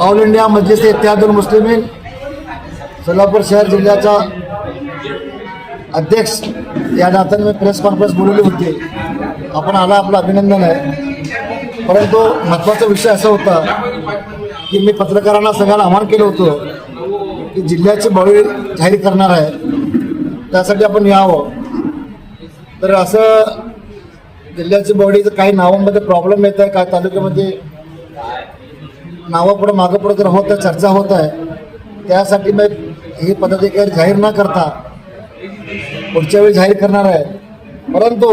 All India Majlis Ittehadul Muslimeen Solapur शहर जिल्ह्याचा अध्यक्ष या नात्याने मी प्रेस कॉन्फरन्स बोलवली होती. आपण आला आपलं अभिनंदन आहे. परंतु महत्त्वाचा विषय असा होता की मी पत्रकारांना सगळ्यांना आवाहन केलं होतं की जिल्ह्याची बळी जाहीर करणार आहे. त्यासाठी आपण यावं. तर असं जिल्ह्याची बॉडीचं काही नावांमध्ये प्रॉब्लेम येत आहे काही तालुक्यामध्ये नावं पुढं मागं पुढं जर होत चर्चा होत आहे त्यासाठी मी हे पदाधिकारी जाहीर न करता पुढच्या वेळी जाहीर करणार आहे. परंतु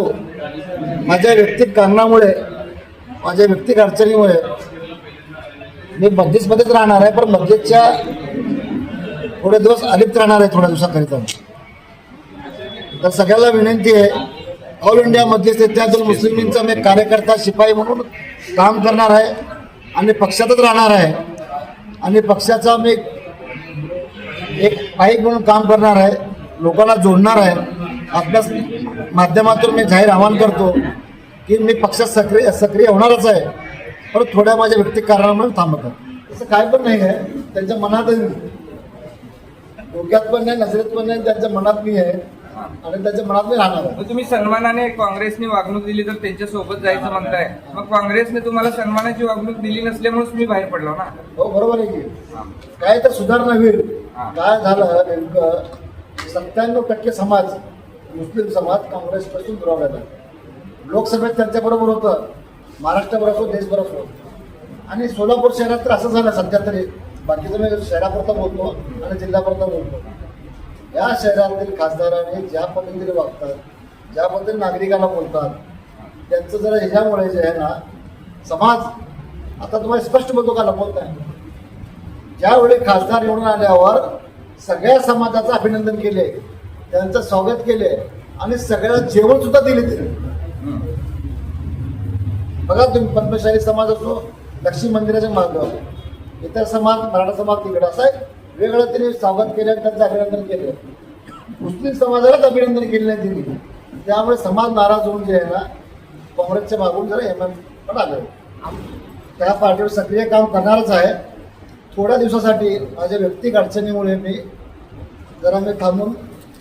माझ्या व्यक्तिक कारणामुळे माझ्या व्यक्तिक अडचणीमुळे मी मध्यस्थमध्येच राहणार आहे पण मध्यस्थच्या थोडे दिवस अलिप्त राहणार आहे थोड्या दिवसाकरिता. तर सगळ्याला विनंती आहे ऑल इंडिया मध्यस्थ इत्यादुल मुस्लिमींचा मी कार्यकर्ता शिपाई म्हणून काम करणार आहे. आणि पक्षातच राहणार आहे. आणि पक्षाचा मी एक पाईक म्हणून काम करणार आहे. लोकांना जोडणार आहे. आपल्या माध्यमातून मी जाहीर आवाहन करतो की मी पक्षात सक्रिय सक्रिय होणारच आहे. पण थोड्या माझ्या व्यक्तिक कारणामुळे थांबत. आहे तसं काय पण नाही आहे. त्यांच्या मनातही डोक्यात पण नाही नजरेत पण नाही. त्यांच्या मनात मी आहे. आणि त्यांच्या मनात मी राहणार. मग तुम्ही सन्मानाने काँग्रेसने वागणूक दिली तर त्यांच्यासोबत जायचं म्हणताय. मग काँग्रेसने तुम्हाला सन्मानाची वागणूक दिली नसल्यामुळेच मी बाहेर पडलो ना? हो बरोबर आहे की. काय तर सुधारणा होईल. काय झालं नेमकं सत्त्याण्णव टक्के समाज मुस्लिम समाज काँग्रेसपासून दुरावलेला आहे. लोकसभेत त्यांच्याबरोबर होतं महाराष्ट्राबरोबर असो देशभर असो. आणि सोलापूर शहरात तर असं झालं सध्या तरी. बाकीचं मी शहरापुरता बोलतो आणि जिल्ह्यापुरता बोलतो. या शहरातील खासदाराने ज्या पद्धतीने वागतात ज्या पद्धतीने नागरिकांना बोलतात त्यांचं जरा ह्याच्यामुळे जे आहे ना समाज आता तुम्हाला स्पष्ट बोलतो का? लपवत नाही. ज्यावेळी खासदार निवडून आल्यावर सगळ्या समाजाचं अभिनंदन केले त्यांचं स्वागत केले आणि सगळ्याला जेवण सुद्धा दिले ते. बघा तुम्ही पद्मशाही समाज असो लक्ष्मी मंदिराच्या मार्गावर इतर समाज मराठा समाज तिकडे असा आहे वेगळं तरी स्वागत केलं त्यांचं अभिनंदन केलं. मुस्लिम समाजालाच अभिनंदन केले नाही त्यांनी. त्यामुळे समाज नाराज होऊन जे आहे ना काँग्रेसच्या मागून जरा एम पण आलं. त्या पार्टीवर सक्रिय काम करणारच आहे. थोड्या दिवसासाठी माझ्या व्यक्तिक अडचणीमुळे मी जरा मी थांबून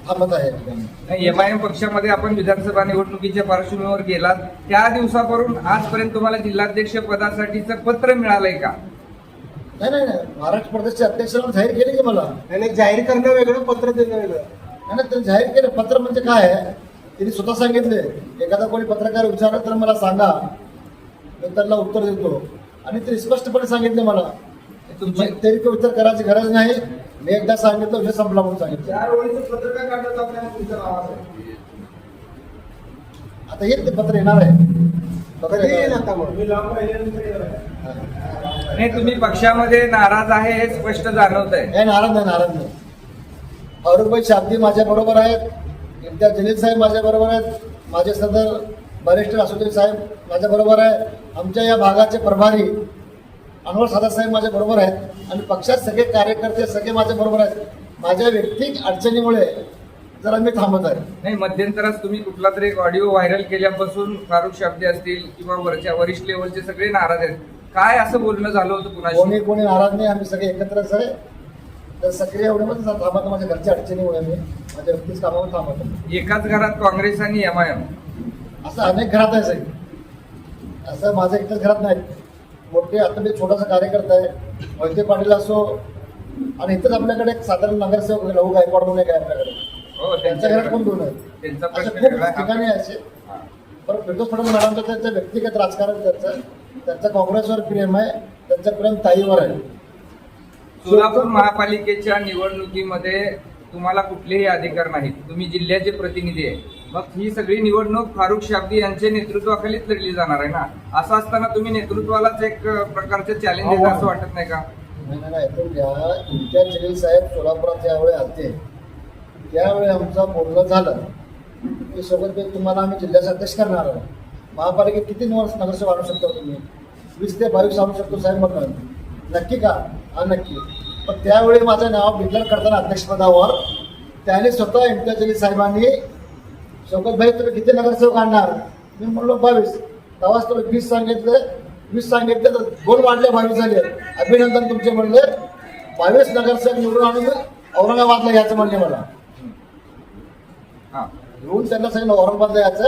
थांबत आहे एम आय एम पक्षामध्ये आपण विधानसभा निवडणुकीच्या पार्श्वभूमीवर गेलात. त्या दिवसापासून आजपर्यंत तुम्हाला जिल्हाध्यक्ष पदासाठीचं पत्र मिळालंय का? नाही नाही नाही. महाराष्ट्र प्रदेशचे अध्यक्षांना जाहीर केले की मला. त्याने जाहीर करणं वेगळं पत्र देणं वेगळं. नाही नाही त्यांनी जाहीर केलं. पत्र म्हणजे काय आहे? त्यांनी स्वतः सांगितले एखादा कोणी पत्रकार विचारलं तर मला सांगा. मी त्यांना उत्तर देतो. आणि ते स्पष्टपणे सांगितले मला. तुमची तरी तो उत्तर करायची गरज नाही. मी एकदा सांगितलं विषय संपला म्हणून सांगितलं. चार ओळीचं आता येत ते पत्र येणार आहे. कधी येईल येणार आता मग. नाही तुम्ही पक्षामध्ये नाराज आहे हे स्पष्ट जाणवत आहे नाही नाराज नाही नाराज नाही. फारुखभाई शाब्दी माझ्या बरोबर आहेत. इम्तियाज जलील साहेब माझ्या बरोबर आहेत. माझे सदर बॅरिस्टर असुद्दीन साहेब माझ्या बरोबर आहे. आमच्या या भागाचे प्रभारी अनवर सादा साहेब माझ्या बरोबर आहेत. आणि पक्षात सगळे कार्यकर्ते सगळे माझ्या बरोबर आहेत. माझ्या व्यक्तिक अडचणीमुळे जरा मी थांबत आहे. नाही मध्यंतरात तुम्ही कुठला तरी एक ऑडिओ व्हायरल केल्यापासून फारुख शाब्दी असतील किंवा वरच्या वरिष्ठ लेवलचे सगळे नाराज आहेत. काय असं बोलणं झालं होतं कोणी कोणी नाराज नाही आम्ही सगळे एकत्रच आहे. तर सक्रिय एवढ्यामध्ये थांबत माझ्या घरच्या अडचणीमुळे मी माझ्या व्यक्तीच कामावर थांबत एकाच घरात काँग्रेस आणि एम आय एम असं अनेक घरात आहे. साहेब असं माझं एकच घरात नाही. मोठे आता मी छोटासा कार्यकर्ता आहे. मोहिते पाटील असो आणि इथंच आपल्याकडे एक साधारण नगरसेवक लहू गायकवाड म्हणून एक आहे आपल्याकडे. त्यांच्या घरात पण दोन त्यांचा प्रश्न वेगळा आहे. ठिकाणी असे. हा. पण फिरदोस फडणवीस मॅडमचं त्यांचं व्यक्तिगत राजकारण त्यांचं. त्यांचं काँग्रेसवर प्रेम आहे त्यांचं प्रेम ताईवर आहे. सोलापूर महापालिकेच्या निवडणुकीमध्ये तुम्हाला कुठलेही अधिकार नाहीत. तुम्ही जिल्ह्याचे प्रतिनिधी आहे. मग ही सगळी निवडणूक फारुख शाब्दी यांच्या नेतृत्वाखालीच लढली जाणार आहे ना? असं असताना तुम्ही नेतृत्वालाच एक प्रकारचे चॅलेंज आहे असं वाटत नाही का? नाही नाही, नाही. ऐकून घ्या. इम्तियाज जलील साहेब सोलापुरात ज्यावेळी आलते. त्यावेळी आमचा बोलणं झालं की सोबत तुम्हाला आम्ही जिल्ह्याचे अध्यक्ष करणार आहोत. महापालिकेत किती वर्ष नगरसेवक आणू शकतो तुम्ही? वीस ते बावीस आणू शकतो साहेब म्हणून. नक्की का? हा नक्की. पण त्यावेळी माझं नाव डिक्लेअर करताना अध्यक्षपदावर त्याने स्वतः इंटरजली साहेबांनी शौकत भाई तुम्ही किती नगरसेवक आणणार? मी म्हणलो बावीस. तेव्हाच तुम्ही वीस सांगितलं. वीस सांगितले तर दोन वाढले बावीस झाले. अभिनंदन तुमचे म्हणले. बावीस नगरसेवक निवडून आणून औरंगाबादला यायचं म्हणले मला. येऊन त्यांना सांगितलं औरंगाबादला यायचं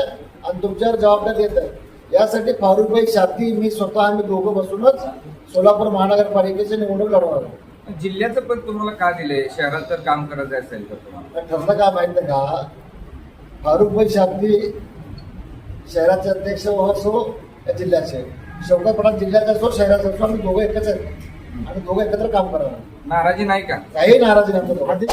आणि तुमच्यावर जबाबदारी येत आहे. यासाठी फारुखभाई शाती मी स्वतः आम्ही दोघं बसूनच सोलापूर महानगरपालिकेचे निवडणूक लढवणार आहोत. जिल्ह्याचं पण तुम्हाला का दिलंय? शहरात जर काम करायचं असेल तर तुम्हाला? ठरलं काय माहिती आहे का? फारुखभाई शाती शहराचे अध्यक्ष असो या जिल्ह्याचे. शौकत पठाण जिल्ह्याचे असो शहराचे असो आम्ही दोघं एकच आहेत. आणि दोघं एकत्र काम करणार नाराजी नाही का? काही नाराजी नाही.